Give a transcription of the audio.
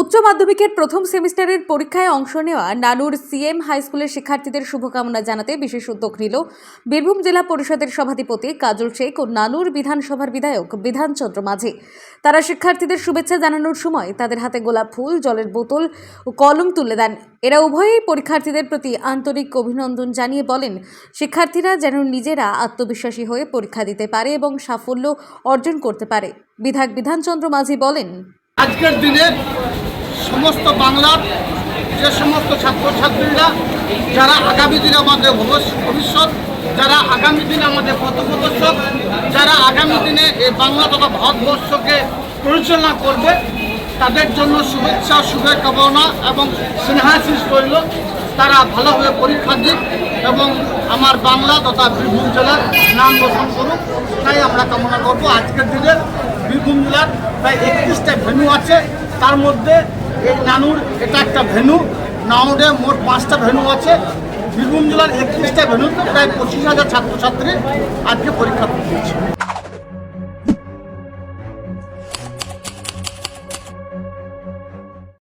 উচ্চ মাধ্যমিকের প্রথম সেমিস্টারের পরীক্ষায় অংশ নেওয়া নানুর সিএম হাই স্কুলের শিক্ষার্থীদের শুভকামনা জানাতে বিশেষ উদ্যোগ নিল বীরভূম জেলা পরিষদের সভাধিপতি কাজল শেখ ও নানুর বিধানসভার বিধায়ক বিধানচন্দ্র মাঝি। তারা শিক্ষার্থীদের শুভেচ্ছা জানানোর সময় তাদের হাতে গোলাপ ফুল, জলের বোতল ও কলম তুলে দেন। এরা উভয়ই পরীক্ষার্থীদের প্রতি আন্তরিক অভিনন্দন জানিয়ে বলেন, শিক্ষার্থীরা যেন নিজেরা আত্মবিশ্বাসী হয়ে পরীক্ষা দিতে পারে এবং সাফল্য অর্জন করতে পারে। বিধায়ক বিধানচন্দ্র মাঝি বলেন, আজকের দিনে সমস্ত বাংলার যে সমস্ত ছাত্রছাত্রীরা, যারা আগামী দিনে আমাদের ভবিষ্য- ভবিষ্যৎ, যারা আগামী দিনে আমাদের পথপ্রদর্শক যারা আগামী দিনে এই বাংলা তথা ভারতবর্ষকে পরিচালনা করবে, তাদের জন্য শুভেচ্ছা, শুভকামনা এবং স্নেহাশিস রইল। তারা ভালোভাবে পরীক্ষা দিক এবং আমার বাংলা তথা বীরভূম জেলার নাম রোশন করুক। তাই আমরা কামনা করব। আজকের দিনে বীরভূম জেলার প্রায় একত্রিশটা ভেন্যু আছে। তার মধ্যে এই নানুর এটা একটা ভেনু নাউডে মোট পাঁচটা ভেনু আছে। বীরভূম জেলার একত্রিশটা ভেনুতে প্রায় পঁচিশ হাজার ছাত্রছাত্রী আজকে পরীক্ষা দিয়েছে